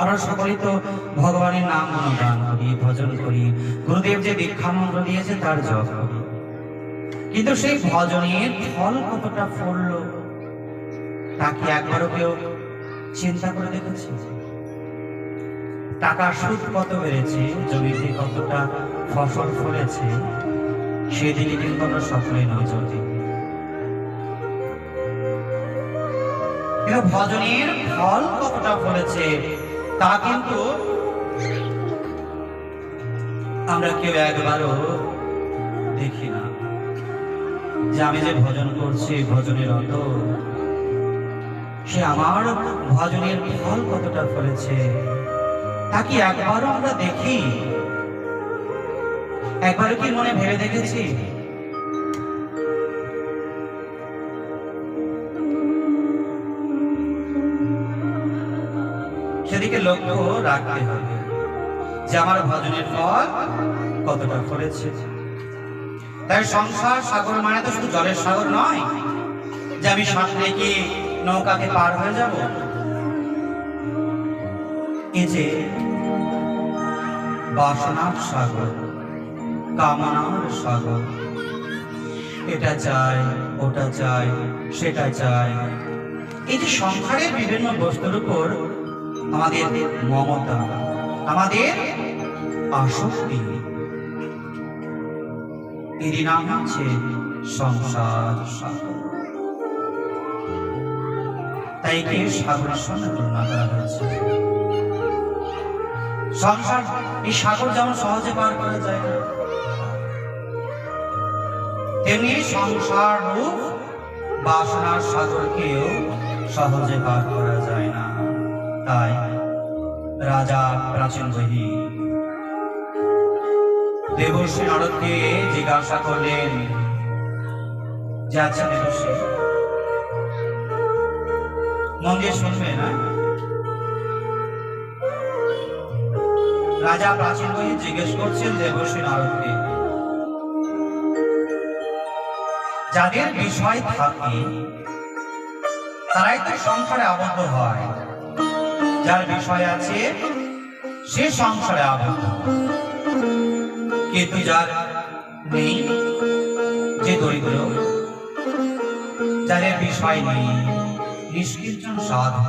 আমরা সকলেই তো ভগবানের নাম অনুদান করি, ভজন করি। গুরুদেব যে দীক্ষা মন্ত্র দিয়েছে, তার জপ করি। কিন্তু সেই ভজনের ফল কতটা ফলল, তা কি একবারও কেউ চিন্তা করে দেখেছি? টাকা সুদ কত বেড়েছে, জমিতে কতটা ফসল ফলেছে, সেদিকে কিন্তু আমরা সকলে নজর দিই। ভজনের ফল কতটা ফলেছে তা কিন্তু আমরা কেউ একবারও দেখি না। যে আমি যে ভজন করছি ভজনের অত সে আমার ভজনের ফল কতটা ফলেছে, তা কি একবারও আমরা দেখি? একবারও কি মনে ভেবে দেখেছি? লক্ষ্য রাখতে হবে। যে আমার ভজনের ফল কতটা ফলেছে। তাই সংসার সাগর মানে তো শুধু জলের সাগর নয়, যে আমি সাঁত রেখে নৌকাতে পার হয়ে যাব। এ যে বাসনার সাগর, কামনার সাগর। এটা চাই, ওটা চাই, সেটা চাই। এই যে সংসারের বিভিন্ন বস্তুর উপর আমাদের মমতা আমাদের আসক্তি। এরই নাম হচ্ছে সংসার তাই কে সাগরের সঙ্গে তুলনা করা হয়েছে। সংসার, এই সাগর যেমন সহজে পার করা যায় না, তেমনি সংসার রূপ বাসনার সাগরকেও সহজে পার করা তাই রাজা প্রাচীন বহি। দেবশ্রী নারদকে জিজ্ঞাসা করলেন, যে আচ্ছা দেবশ্রী মন দিয়ে শুনবে না? রাজা প্রাচীন বহি জিজ্ঞেস করছেন দেবশ্রী নারদকে, যাদের বিষয় থাকে, তারাই তো সংসারে আবদ্ধ হয়। যার বিষয় আছে সে সংসারে আবদ্ধ। কিন্তু যার নেই, যে দরিদ্র, যাদের বিষয় নেই নিষ্কিঞ্চন সাধু।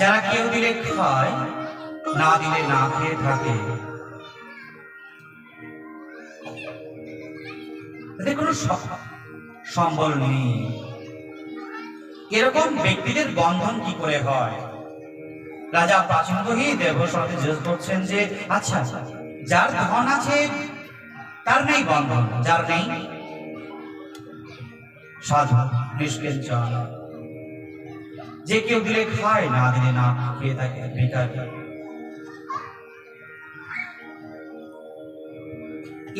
যারা কেউ দিলে খায় না দিলে না খেয়ে থাকে। এদের কোনো সম্বল নেই। এরকম ব্যক্তিদের বন্ধন কি করে হয়? রাজা প্রাচীন বহি দেবসরকে জিজ্ঞেস করছেন যে আচ্ছা যার ধন আছে, তার নেই বন্ধন, যার নেই? সাধু নিষ্কিঞ্চন যে কেউ দিলে খায়, না দিলে না খেয়ে থাকে বেকার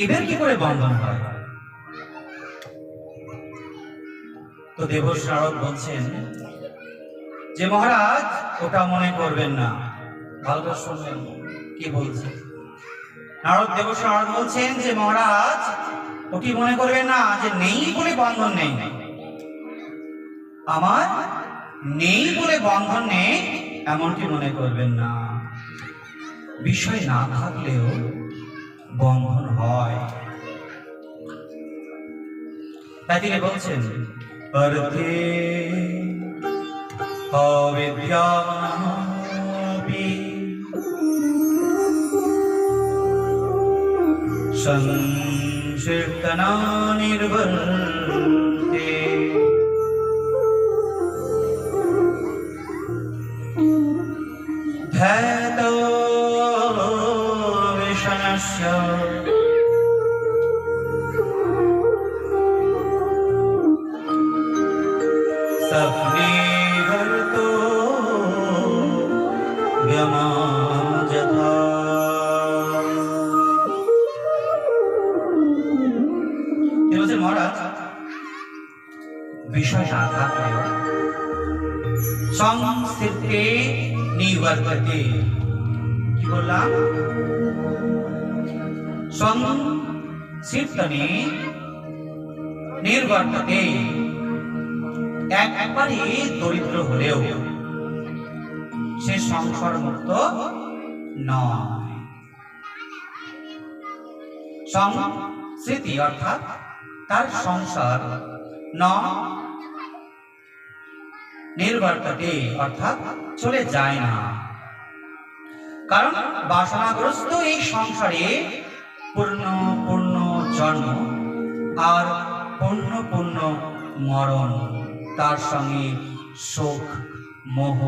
এদের কি করে বন্ধন হয়? তো দেবশ নারদ বলছেন যে মহারাজ, ওটা মনে করবেন না। ভালো শুনবেন, কি বলছে? নারদ দেবশ বলছেন যে মহারাজ, ওটি মনে করবেন না যে নেই বলে বন্ধন নেই। আমার নেই বলে বন্ধন নেই, এমনটি মনে করবেন না। বিষয় না থাকলেও বন্ধন হয়। তাই তিনি বলছেন अर्थे अविद्या संशीर्तना निर्भर সংস্থিতনে নির্বর্ততে এক একবারে দরিদ্র হলেও সে সংসার মুক্ত নয় সংস্মৃতি অর্থাৎ তার সংসার ন নির্বর্ততে অর্থাৎ চলে যায় না। কারণ বাসনাগ্রস্ত এই সংসারে পূর্ণ জন্ম আর পূর্ণ পূর্ণ মরণ, তার সঙ্গে শোক, মোহ,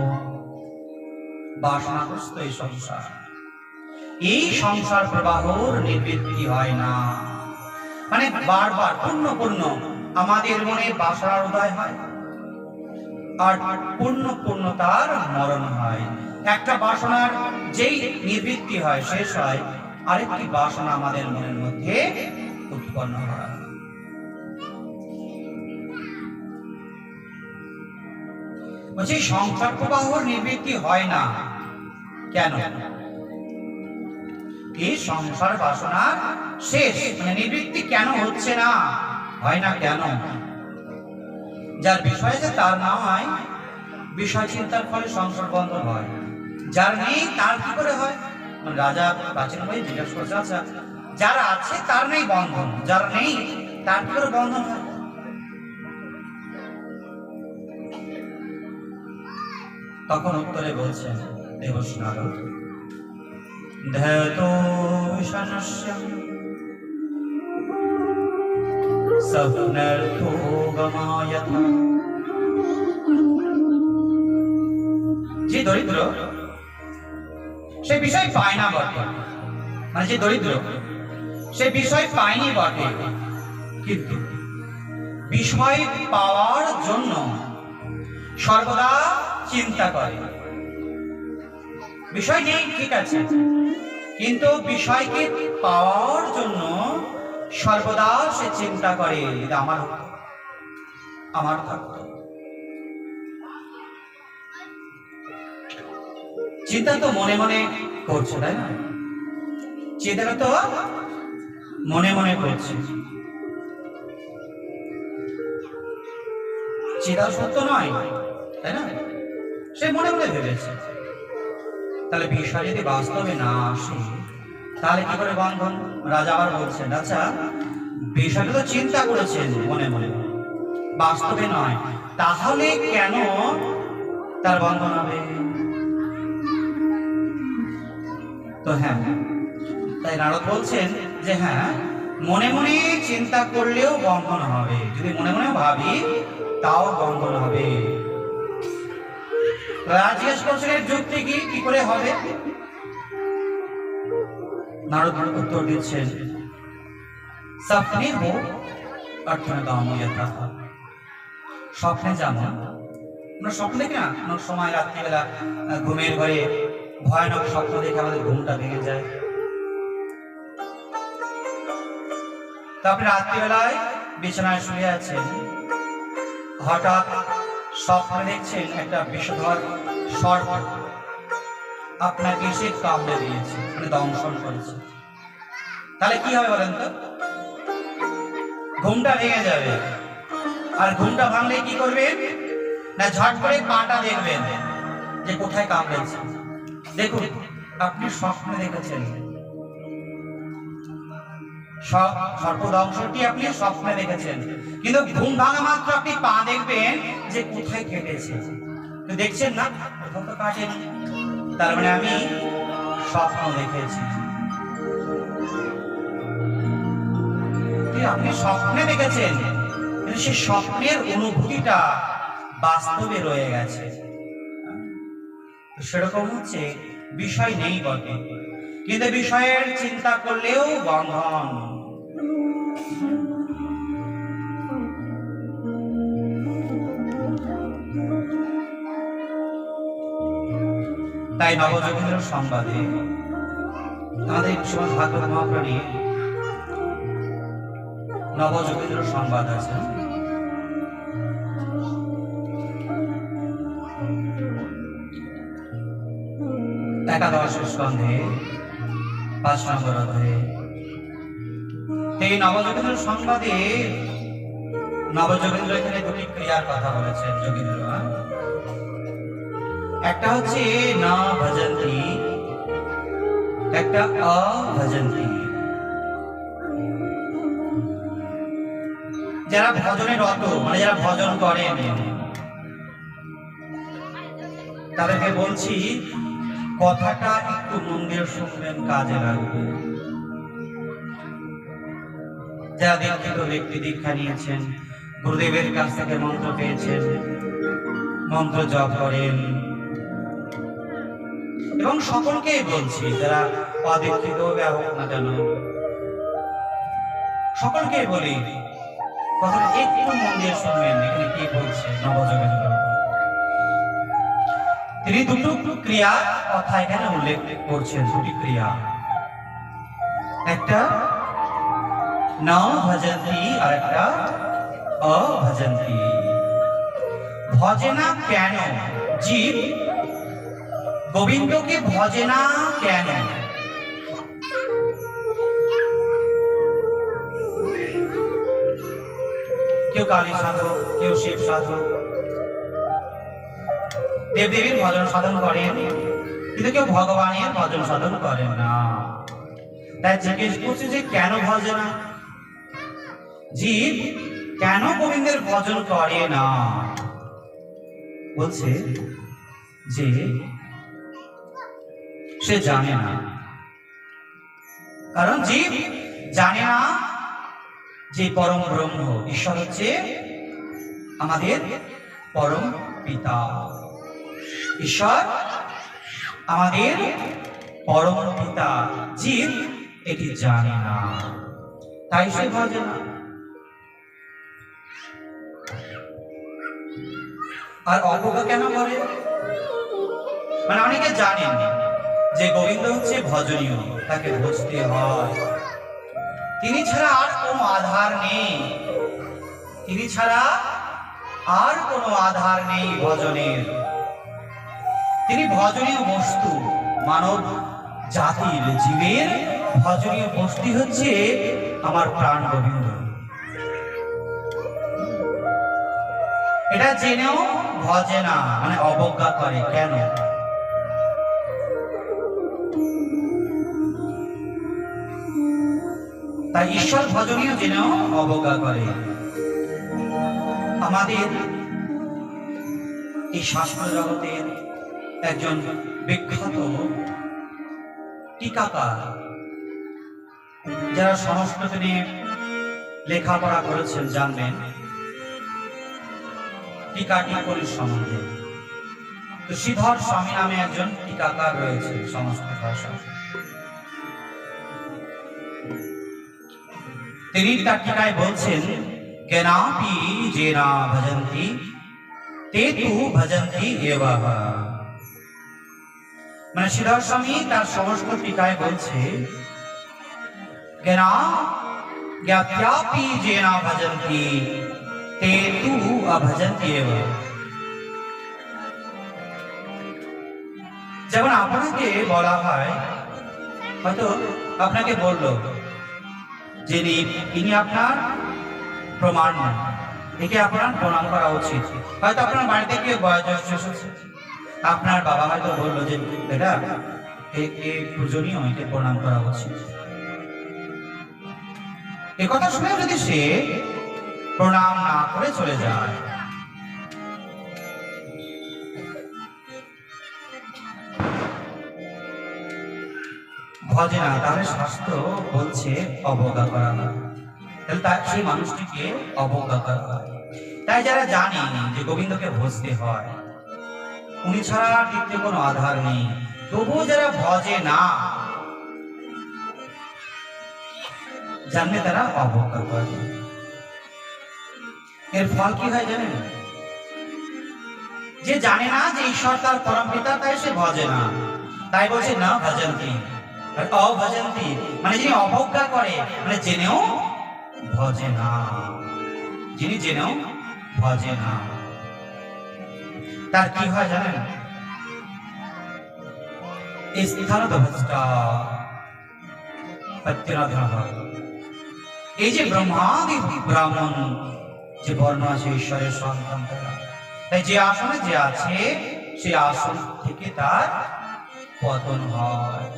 বাসনাগ্রস্ত এই সংসার। এই সংসার প্রবাহর নিবৃত্তি হয় না। মানে বারবার, পূর্ণ পূর্ণ আমাদের মনে বাসনার উদয় হয় আর পূর্ণ পূর্ণ তার মরণ হয়। একটা বাসনার যেই নিবৃত্তি হয়, শেষ হয়, আরেকটি বাসনা আমাদের মনের মধ্যে উৎপন্ন হয়। বলছি সংসার প্রবাহর নিবৃত্তি হয় না। কেন? এই সংসার বাসনা শেষ। মানে নিবৃত্তি কেন হচ্ছে না? হয় না কেন? যার বিষয় যে তার না হয় বিষয় চিন্তার ফলে সংসার বন্ধ হয়। যার নেই, তার কি করে হয়? মানে রাজা প্রাচীন ভাই জিজ্ঞাসা করছে আচ্ছা যার আছে তার নেই বন্ধন, যার নেই তার কি করে বন্ধন হয়? তখন উত্তরে বলছেন গমায়থা। যে দরিদ্র, সে বিষয় পায় না বটে মানে যে দরিদ্র সে বিষয় পায়নি বটে। কিন্তু বিষয় পাওয়ার জন্য সর্বদা চিন্তা করে। বিষয় নেই, ঠিক আছে। কিন্তু বিষয়কে পাওয়ার জন্য সর্বদা সে চিন্তা করে আমার আমার থাকতো চিন্তা তো মনে মনে করছে, তাই না? চিন্তাটা তো মনে মনে করছে। চিন্তা সত্য নয়, তাই না? সে মনে মনে ভেবেছে। তাহলে বিষয় যদি বাস্তবে না আসে, তাহলে কি করে বন্ধন? রাজা আবার বলছেন আচ্ছা বিষয়টা তো চিন্তা করেছেন মনে মনে। বাস্তবে নয়। তাহলে কেন তার বন্ধন হবে? তো হ্যাঁ হ্যাঁ তাই নারদ বলছেন যে হ্যাঁ মনে মনে চিন্তা করলেও বন্ধন হবে। যদি মনে মনে ভাবি, তাও বন্ধন হবে। জিজ্ঞেস করছেন যুক্তি কি? কি করে হবে? নারদ উত্তর দিচ্ছেন, স্বপ্নে হোক, অর্থনে দময়তা স্বপ্নে যেমন, আমরা স্বপ্ন না? অনেক সময় রাত্রিবেলা ঘুমের ঘরে ভয়ানক স্বপ্ন দেখে আমাদের ঘুমটা ভেঙে যায়। তো আপনি রাত্রিবেলায় বিছানায় শুয়ে আছেন হঠাৎ স্বপ্নে দেখছেন একটা বিষধর সর্প আপনাকে এসে কামড়ে দিয়েছে মানে দংশন করেছে। তাহলে কি হবে বলেন তো? ঘুমটা ভেঙে যাবে। আর ঘুমটা ভাঙলে কি করবেন? না ঝট করে পাটা দেখবেন যে কোথায় কামড়েছে। দেখুন, আপনি স্বপ্নে দেখেছেন। স- সর্পদংশটি আপনি স্বপ্নে দেখেছেন। কিন্তু ঘুম ভাঙা মাত্র আপনি পা দেখবেন যে কোথায় কেটেছে দেখছেন না? কোথাও তো কাটেনি তার মানে আমি স্বপ্ন দেখেছি। আপনি স্বপ্নে দেখেছেন, কিন্তু সেই স্বপ্নের অনুভূতিটা বাস্তবে রয়ে গেছে। সেরকম হচ্ছে, বিষয় নেই বটে। কিন্তু বিষয়ের চিন্তা করলেও বন্ধন। তাই নবযোগেন্দ্র সংবাদে তাদের শ্রীমদ মহাপ্রাণী নবযোগেন্দ্র সংবাদ আছে। একাদশ স্কন্ধে পাঁচ নম্বর অধ্যায়ে এই নবযোগেন্দ্র সংবাদে নবযোগেন্দ্র এখানে দুটি ক্রিয়ার কথা বলেছেন যোগেন্দ্র? একটা হচ্ছে না ভজন্তি, একটা অভজন্তি যারা ভজনে রত মানে যারা ভজন করেন, তাদেরকে বলছি কথাটা একটু মন দিয়ে শুনবেন কাজে লাগবে। যারা দীক্ষিত ব্যক্তি দীক্ষা নিয়েছেন, গুরুদেবের কাছ থেকে মন্ত্র পেয়েছেন, মন্ত্র জপ করেন। এবং সকলকেই বলছি, যারা অদীক্ষিত হোক না কেন, সকলকেই বলি, কথাটা একটু মন দিয়ে শুনবেন এখানে কি বলছে? নবযোগেন্দ্র তিনি দুটো ক্রিয়া কথা এখানে উল্লেখ করছেন? দুটি ক্রিয়া। একটা ন ভজন্তি আর একটা অভজন্তি। ভজে না কেন? জীব গোবিন্দকে ভজে না কেন? কেউ কালী সাধক, কেউ শিব সাধক দেবদেবীর ভজন সাধন করেন। কিন্তু কেউ ভগবানের ভজন সাধন করেন না। তাই জিজ্ঞেস করছে যে, কেন ভজে না জীব কেন গোবিন্দের ভজন করে না? বলছে যে, সে জানে না। কারণ জীব জানে না যে পরম ব্রহ্ম ঈশ্বর হচ্ছে আমাদের পরম পিতা। ঈশ্বর, আমাদের পরম পিতা জীব এটি জানে না। তাই সে ভজে না। আর অবজ্ঞা কেন করে মানে অনেকে জানেন যে গোবিন্দ হচ্ছে ভজনীয় তাকে বুঝতে হয়। তিনি ছাড়া আর কোনো আধার নেই। তিনি ছাড়া আর কোনো আধার নেই ভজনের। তিনি ভজনীয় বস্তু। মানব জাতির জীবের ভজনীয় বস্তু হচ্ছে আমার প্রাণ গোবিন্দ। এটা জেনেও ভজে না মানে অবজ্ঞা করে, কেন? তাই ঈশ্বর ভজনীয় জেনেও অবজ্ঞা করে। আমাদের এই শাস্ত্র জগতের একজন বিখ্যাত টিকাকার, যারা সংস্কৃত নিয়ে লেখাপড়া করেছেন, জানবেন টিকা টিপ্পণীর সম্বন্ধে। তো শ্রীধর স্বামী নামে একজন টিকাকার রয়েছে সংস্কৃত ভাষা তিনি তার টিকায় বলছেন জ্ঞানাপি যে না ভজন্তি তে তু ভজন্তি এবাহ মানে শ্রীধর স্বামী তার সংস্কৃত টিকায় বলছে যেমন আপনাকে বলা হয়, হয়তো আপনাকে বলল, যিনি ইনি আপনার প্রমাণ নন। একে আপনার প্রণাম করা উচিত হয়তো আপনার বাড়িতে কেউ বয়োজ্যেষ্ঠ এসেছে আপনার বাবা হয়তো বলল যে, বেটা, এ- এ পূজনীয় প্রণাম করা উচিত এ কথা শুনে যদি সে প্রণাম না করে চলে যায়, ভজে না, তাহলে শাস্ত্র বলছে অবজ্ঞা করা হয়। তাহলে তার সেই মানুষটিকে অবজ্ঞা করা হয়। তাই যারা জানে যে গোবিন্দকে ভজতে হয় উনি ছাড়া আর কোনো আধার নেই। তবুও যারা ভজে না, জানলে তারা অবজ্ঞা করে। এর ফল কি হয় জানেন? যে জানে না যে ঈশ্বর তার পরম পিতা, তাই সে ভজে না। তাই বলছে, না ভজন্তি। অভজন্তি মানে যিনি অবজ্ঞা করে মানে জেনেও ভজে না। যিনি জেনেও ভজে না। তার কি হয় জানেন? এই যে ব্রহ্মাদি ব্রাহ্মণ যে বর্ণ আছে ঈশ্বরের সন্তান তাই যে আসনে যে আছে, সেই আসন থেকে তার পতন হয়।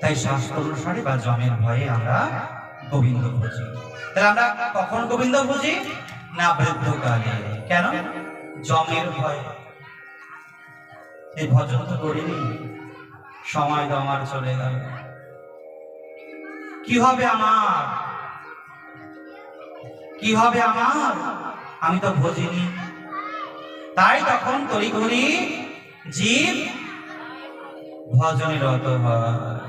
তাই শাস্ত্র অনুসারে বা জমের ভয়ে আমরা গোবিন্দ খুঁজি তাহলে আমরা কখন গোবিন্দ খুঁজি না বৃদ্ধকালে কেন? জমের ভয়ে। এই ভজন তো করিনি। সময় তো আমার চলে গেল। কি হবে আমার? কি হবে আমার? আমি তো ভজিনি। তাই তখন তড়িঘড়ি জীব ভজনে রত হয়।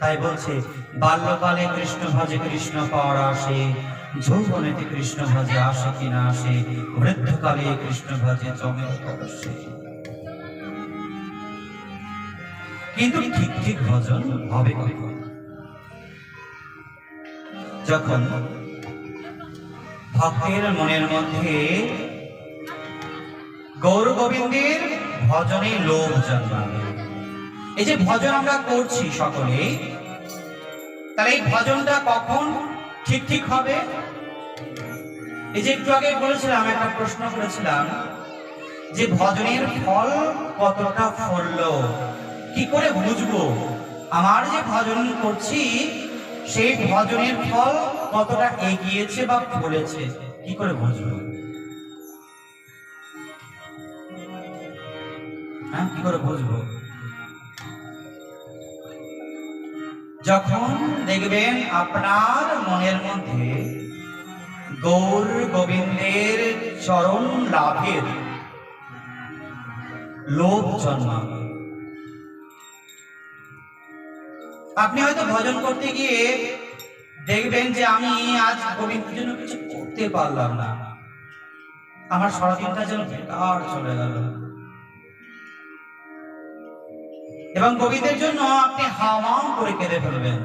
তাই বলছে, বাল্যকালে কৃষ্ণ ভজে কৃষ্ণ পাওয়ার আসে যৌবনেতে কৃষ্ণ ভজে আসে কিনা আসে, বৃদ্ধকালে কৃষ্ণ ভজে জমে কিন্তু ঠিক ঠিক ভজন হবে যখন ভক্তের মনের মধ্যে গৌর গোবিন্দের ভজনে লোভ জন্মাবে। এই যে ভজন আমরা করছি সকলে তাহলে এই ভজনটা কখন ঠিক ঠিক হবে? এই যে একটু আগে বলেছিলাম, একটা প্রশ্ন করেছিলাম যে ভজনের ফল কতটা ফললো? কি করে বুঝব? আমার যে ভজন করছি, সেই ভজনের ফল কতটা এগিয়েছে বা ফলেছে? কি করে বুঝব? হ্যাঁ কি করে বুঝব? যখন দেখবেন আপনার মনের মধ্যে গৌর গোবিন্দের চরণ লাভের লোভ জন্মাবে আপনি হয়তো ভজন করতে গিয়ে দেখবেন যে আমি আজ গোবিন্দের জন্য কিছু করতে পারলাম না। আমার সারাদিনটা যেন বেকার চলে গেল। এবং গোবিন্দের জন্য আপনি হাওয়াম করে কেঁদে ফেলবেন।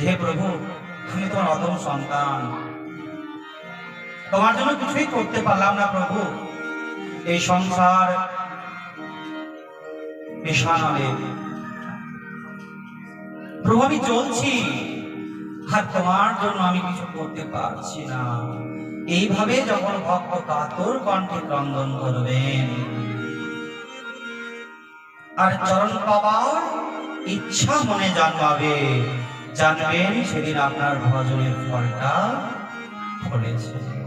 হে প্রভু আমি তোমার অদম সন্তান। তোমার জন্য কিছুই করতে পারলাম না প্রভু। এই সংসার প্রভু, আমি চলছি আর তোমার জন্য আমি কিছু করতে পারছি না। এইভাবে যখন ভক্ত কাতর কণ্ঠে ক্রন্দন করবেন, আর চরণ পাওয়ার ইচ্ছা মনে জন্মাবে। জানবেন সেদিন আপনার ভজনের ফলটা ফলেছে।